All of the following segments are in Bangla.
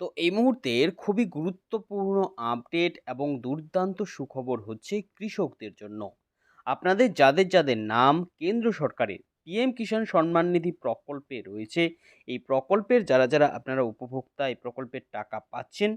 তো এই মুহূর্তের খুবই গুরুত্বপূর্ণ আপডেট এবং দুর্দান্ত সুখবর হচ্ছে কৃষকদের জন্য। আপনাদের যাদের যাদের নাম কেন্দ্র সরকারের পিএম কিষাণ সম্মান নিধি প্রকল্পে রয়েছে, এই প্রকল্পের যারা যারা আপনারা উপভোক্তা, এই প্রকল্পের টাকা পাচ্ছেন,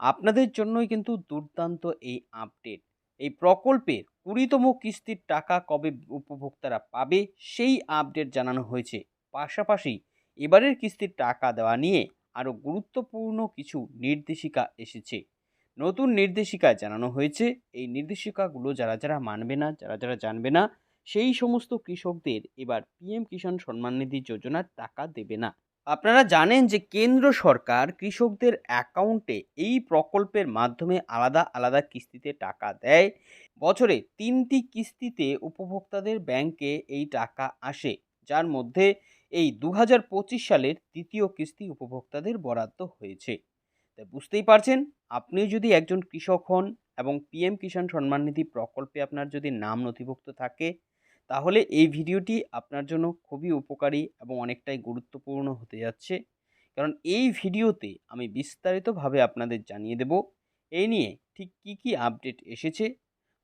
আপনাদের জন্যই কিন্তু দুর্দান্ত এই আপডেট এই প্রকল্পের কুড়িতম কিস্তির টাকা কবে উপভোক্তারা পাবে, সেই আপডেট জানানো হয়েছে। পাশাপাশি এবারের কিস্তির টাকা দেওয়া নিয়ে আরও গুরুত্বপূর্ণ কিছু নির্দেশিকা এসেছে। নতুন নির্দেশিকায় জানানো হয়েছে। এই নির্দেশিকাগুলো যারা যারা মানবে না, যারা যারা জানবে না, সেই সমস্ত কৃষকদের এবার পিএম কিষাণ সম্মান নিধি যোজনার টাকা দেবে না। আপনারা জানেন যে কেন্দ্র সরকার কৃষকদের অ্যাকাউন্টে এই প্রকল্পের মাধ্যমে আলাদা আলাদা কিস্তিতে টাকা দেয়। বছরে তিনটি কিস্তিতে উপভোক্তাদের ব্যাংকে এই টাকা আসে, যার মধ্যে এই দু হাজার পঁচিশ সালের তৃতীয় কিস্তি উপভোক্তাদের বরাদ্দ হয়েছে। তাই বুঝতেই পারছেন আপনি যদি একজন কৃষক হন এবং পিএম কিষাণ সম্মান নিধি প্রকল্পে আপনার যদি নাম নথিভুক্ত থাকে, তাহলে এই ভিডিওটি আপনার জন্য খুবই উপকারী এবং অনেকটাই গুরুত্বপূর্ণ হতে যাচ্ছে। কারণ এই ভিডিওতে আমি বিস্তারিতভাবে আপনাদের জানিয়ে দেব, এই নিয়ে ঠিক কী কী আপডেট এসেছে,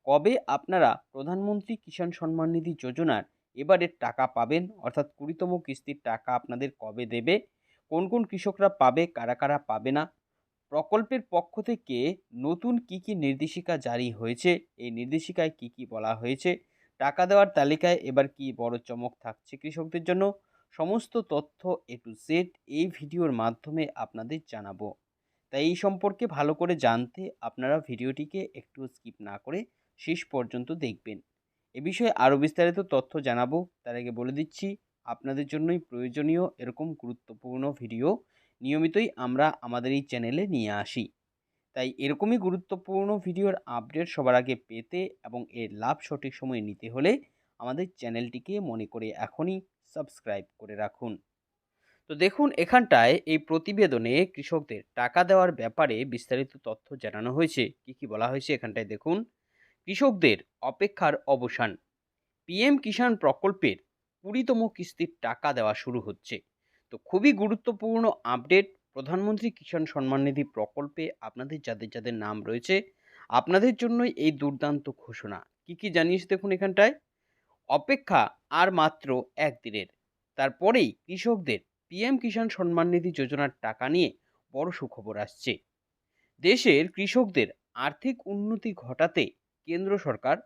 কবে আপনারা প্রধানমন্ত্রী কিষাণ সম্মান নিধি যোজনার এবারের টাকা পাবেন, অর্থাৎ কুড়িতম কিস্তির টাকা আপনাদের কবে দেবে, কোন কোন কৃষকরা পাবে, কারা কারা পাবে না, প্রকল্পের পক্ষ থেকে নতুন কি কি নির্দেশিকা জারি হয়েছে, এই নির্দেশিকায় কি কি বলা হয়েছে, টাকা দেওয়ার তালিকায় এবার কি বড় চমক থাকছে কৃষকদের জন্য, সমস্ত তথ্য এ টু জেড এই ভিডিওর মাধ্যমে আপনাদের জানাব। তাই এই সম্পর্কে ভালো করে জানতে আপনারা ভিডিওটিকে একটু স্কিপ না করে শেষ পর্যন্ত দেখবেন। এ বিষয়ে আরও বিস্তারিত তথ্য জানাব। তার আগে বলে দিচ্ছি, আপনাদের জন্যই প্রয়োজনীয় এরকম গুরুত্বপূর্ণ ভিডিও নিয়মিতই আমরা আমাদের এই চ্যানেলে নিয়ে আসি। তাই এরকমই গুরুত্বপূর্ণ ভিডিওর আপডেট সবার আগে পেতে এবং এর লাভ সঠিক সময়ে নিতে হলে আমাদের চ্যানেলটিকে মনে করে এখনই সাবস্ক্রাইব করে রাখুন। তো দেখুন, এখানটায় এই প্রতিবেদনে কৃষকদের টাকা দেওয়ার ব্যাপারে বিস্তারিত তথ্য জানানো হয়েছে। কি কি বলা হয়েছে এখানটায় দেখুন। কৃষকদের অপেক্ষার অবসান। পিএম কিষাণ প্রকল্পের কুড়িতম কিস্তির টাকা দেওয়া শুরু হচ্ছে। তো খুবই গুরুত্বপূর্ণ আপডেট প্রধানমন্ত্রী কিষাণ সম্মান নিধি প্রকল্পে আপনাদের যাদের যাদের নাম রয়েছে, আপনাদের জন্যই এই দুর্দান্ত ঘোষণা। কি কি জানিয়েছে দেখুন এখানটায়? অপেক্ষা আর মাত্র একদিনের। তারপরেই কৃষকদের পিএম কিষাণ সম্মান নিধি যোজনার টাকা নিয়ে বড় সুখবর আসছে। দেশের কৃষকদের আর্থিক উন্নতি ঘটাতে কেন্দ্র সরকার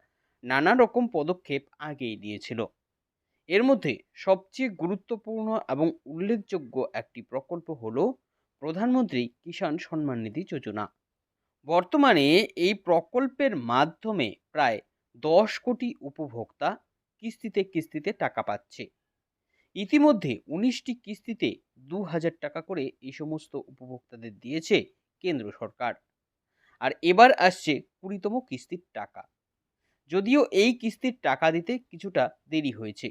নানা রকম পদক্ষেপ আগেই দিয়েছিল। এর মধ্যে সবচেয়ে গুরুত্বপূর্ণ এবং উল্লেখযোগ্য একটি প্রকল্প হল প্রধানমন্ত্রী কিষাণ সম্মান নিধি যোজনা। বর্তমানে এই প্রকল্পের মাধ্যমে প্রায় দশ কোটি উপভোক্তা কিস্তিতে কিস্তিতে টাকা পাচ্ছে। ইতিমধ্যে উনিশটি কিস্তিতে দু হাজার টাকা করে এই সমস্ত উপভোক্তাদের দিয়েছে কেন্দ্র সরকার। আর এবার আসছে কুড়িতম কিস্তির টাকা। যদিও এই কিস্তির টাকা দিতে কিছুটা দেরি হয়েছে।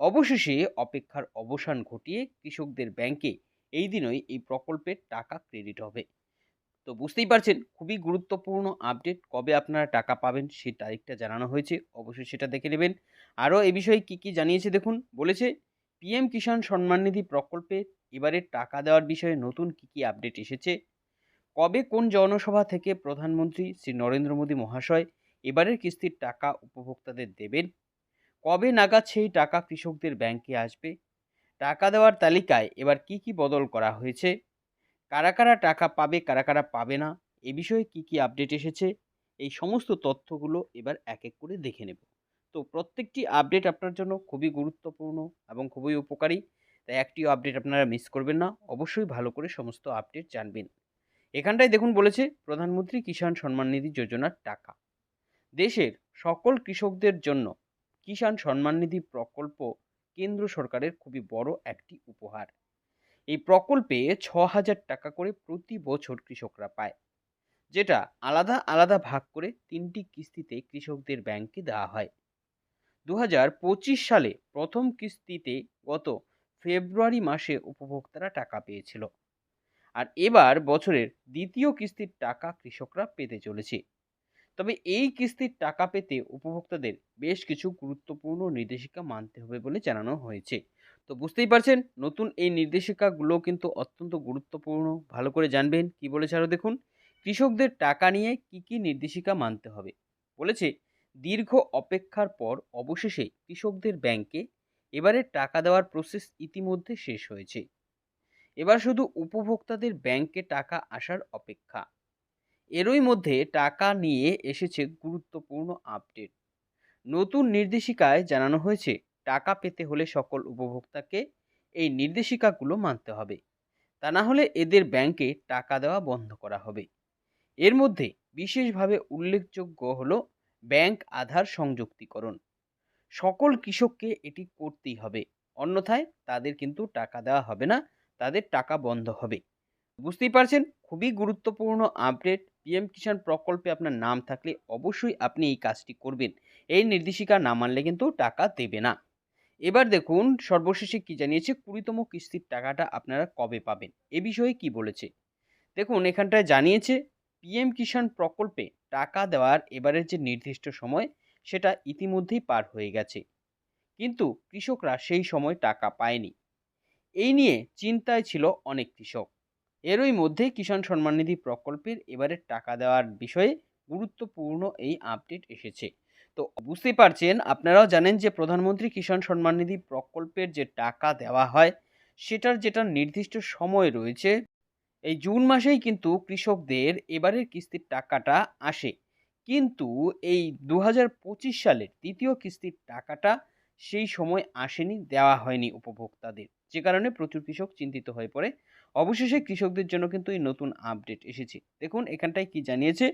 অবশেষে অপেক্ষার অবসান ঘটিয়ে কৃষকদের ব্যাংকে এই দিনই এই প্রকল্পের টাকা ক্রেডিট হবে। তো বুঝতেই পারছেন, খুবই গুরুত্বপূর্ণ আপডেট কবে আপনারা টাকা পাবেন সেই তারিখটা জানানো হয়েছে। অবশ্যই সেটা দেখে নেবেন। আরও এ বিষয়ে কী কী জানিয়েছে দেখুন, বলেছে পিএম কিষাণ সম্মান নিধি প্রকল্পে এবারে টাকা দেওয়ার বিষয়ে নতুন কী কী আপডেট এসেছে। কবে কোন জনসভা থেকে প্রধানমন্ত্রী শ্রী নরেন্দ্র মোদী মহাশয় এবারের কিস্তির টাকা উপভোক্তাদের দেবেন? কবে নাগাদ সেই টাকা কৃষকদের ব্যাংকে আসবে? টাকা দেওয়ার তালিকায় এবার কি কি বদল করা হয়েছে? কারা কারা টাকা পাবে, কারা কারা পাবে না, এ বিষয়ে কি কি আপডেট এসেছে? এই সমস্ত তথ্যগুলো এবার এক এক করে দেখে নেব। তো প্রত্যেকটি আপডেট আপনার জন্য খুবই গুরুত্বপূর্ণ এবং খুবই উপকারী। তাই একটিও আপডেট আপনারা মিস করবেন না। অবশ্যই ভালো করে সমস্ত আপডেট জানবেন। এখানটায় দেখুন বলেছে, প্রধানমন্ত্রী কিষাণ সম্মান নিধি যোজনার টাকা। দেশের সকল কৃষকদের জন্য কিষাণ সম্মান নিধি প্রকল্প কেন্দ্র সরকারের খুবই বড় একটি উপহার। এই প্রকল্পে ছ হাজার টাকা করে প্রতি বছর কৃষকরা পায়, যেটা আলাদা আলাদা ভাগ করে তিনটি কিস্তিতে কৃষকদের ব্যাংকে দেওয়া হয়। দু হাজার পঁচিশ সালে প্রথম কিস্তিতে গত ফেব্রুয়ারি মাসে উপভোক্তারা টাকা পেয়েছিল। আর এবার বছরের দ্বিতীয় কিস্তির টাকা কৃষকরা পেতে চলেছে। তবে এই কিস্তির টাকা পেতে উপভোক্তাদের বেশ কিছু গুরুত্বপূর্ণ নির্দেশিকা মানতে হবে বলে জানানো হয়েছে। তো বুঝতেই পারছেন, নতুন এই নির্দেশিকাগুলো কিন্তু অত্যন্ত গুরুত্বপূর্ণ। ভালো করে জানবেন, কি বলেছে আরও দেখুন। কৃষকদের টাকা নিয়ে কি কি নির্দেশিকা মানতে হবে? বলেছে, দীর্ঘ অপেক্ষার পর অবশেষে কৃষকদের ব্যাংকে এবারে টাকা দেওয়ার প্রসেস ইতিমধ্যে শেষ হয়েছে। এবার শুধু উপভোক্তাদের ব্যাংকে টাকা আসার অপেক্ষা। এরই মধ্যে টাকা নিয়ে এসেছে গুরুত্বপূর্ণ আপডেট। নতুন নির্দেশিকায় জানানো হয়েছে, টাকা পেতে হলে সকল উপভোক্তাকে এই নির্দেশিকাগুলো মানতে হবে। তা না হলে এদের ব্যাংকে টাকা দেওয়া বন্ধ করা হবে। এর মধ্যে বিশেষভাবে উল্লেখযোগ্য হলো ব্যাংক আধার সংযুক্তিকরণ। সকল কৃষককে এটি করতেই হবে, অন্যথায় তাদের কিন্তু টাকা দেওয়া হবে না তাদের টাকা বন্ধ হবে। বুঝতেই পারছেন? খুবই গুরুত্বপূর্ণ আপডেট। পিএম কিষাণ প্রকল্পে আপনার নাম থাকলে অবশ্যই আপনি এই কাজটি করবেন। এই নির্দেশিকা না মানলে কিন্তু টাকা দেবে না। এবার দেখুন, সর্বশেষে কি জানিয়েছে? কুড়িতম কিস্তির টাকাটা আপনারা কবে পাবেন? এ বিষয়ে কি বলেছে? দেখুন, এখানটায় জানিয়েছে পিএম কিষাণ প্রকল্পে টাকা দেওয়ার এবারের যে নির্দিষ্ট সময়, সেটা ইতিমধ্যেই পার হয়ে গেছে। কিন্তু কৃষকরা সেই সময় টাকা পায়নি। এই নিয়ে চিন্তায় ছিল অনেক কৃষক। এরই মধ্যে কিষাণ সম্মান নিধি প্রকল্পের এবারের টাকা দেওয়ার বিষয়ে গুরুত্বপূর্ণ এই আপডেট এসেছে। তো বুঝতেই পারছেন, আপনারাও জানেন যে প্রধানমন্ত্রী কিষাণ সম্মান নিধি প্রকল্পের যে টাকা দেওয়া হয়, সেটার যেটা নির্দিষ্ট সময় রয়েছে, এই জুন মাসেই কিন্তু কৃষকদের এবারের কিস্তির টাকাটা আসে। কিন্তু এই দু হাজার পঁচিশ সালের তৃতীয় কিস্তির টাকাটা সেই সময় আসেনি, দেওয়া হয়নি উপভোক্তাদের। যে কারণে প্রচুর কৃষক চিন্তিত হয়ে পড়ে। অবশেষে কৃষকদের জন্য কিন্তু এই নতুন আপডেট এসেছে। দেখুন, এখানটায় কি জানিয়েছে?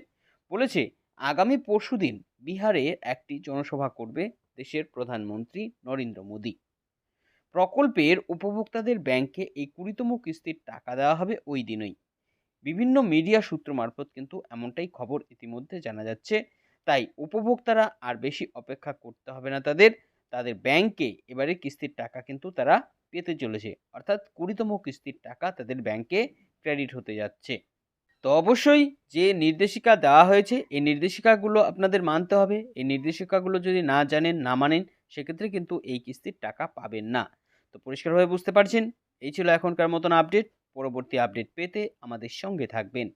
বলেছে, আগামী পরশুদিন বিহারে একটি জনসভা করবে দেশের প্রধানমন্ত্রী নরেন্দ্র মোদী। প্রকল্পের উপভোক্তাদের ব্যাংকে এই কুড়িতম কিস্তির টাকা দেওয়া হবে ওই দিনই। বিভিন্ন মিডিয়া সূত্র মারফত কিন্তু এমনটাই খবর ইতিমধ্যে জানা যাচ্ছে। তাই উপভোক্তারা আর বেশি অপেক্ষা করতে হবে না তাদের। তাদের ব্যাংকে এবারে কিস্তির টাকা কিন্তু তারা পেতে চলেছে। অর্থাৎ কুড়িতম কিস্তির টাকা তাদের ব্যাংকে ক্রেডিট হতে যাচ্ছে। তো অবশ্যই যে নির্দেশিকা দেওয়া হয়েছে, এই নির্দেশিকাগুলো আপনাদের মানতে হবে। এই নির্দেশিকাগুলো যদি না জানেন, না মানেন, সেক্ষেত্রে কিন্তু এই কিস্তির টাকা পাবেন না। তো পরিষ্কারভাবে বুঝতে পারছেন? এই ছিল এখনকার মতন আপডেট পরবর্তী আপডেট পেতে আমাদের সঙ্গে থাকবেন।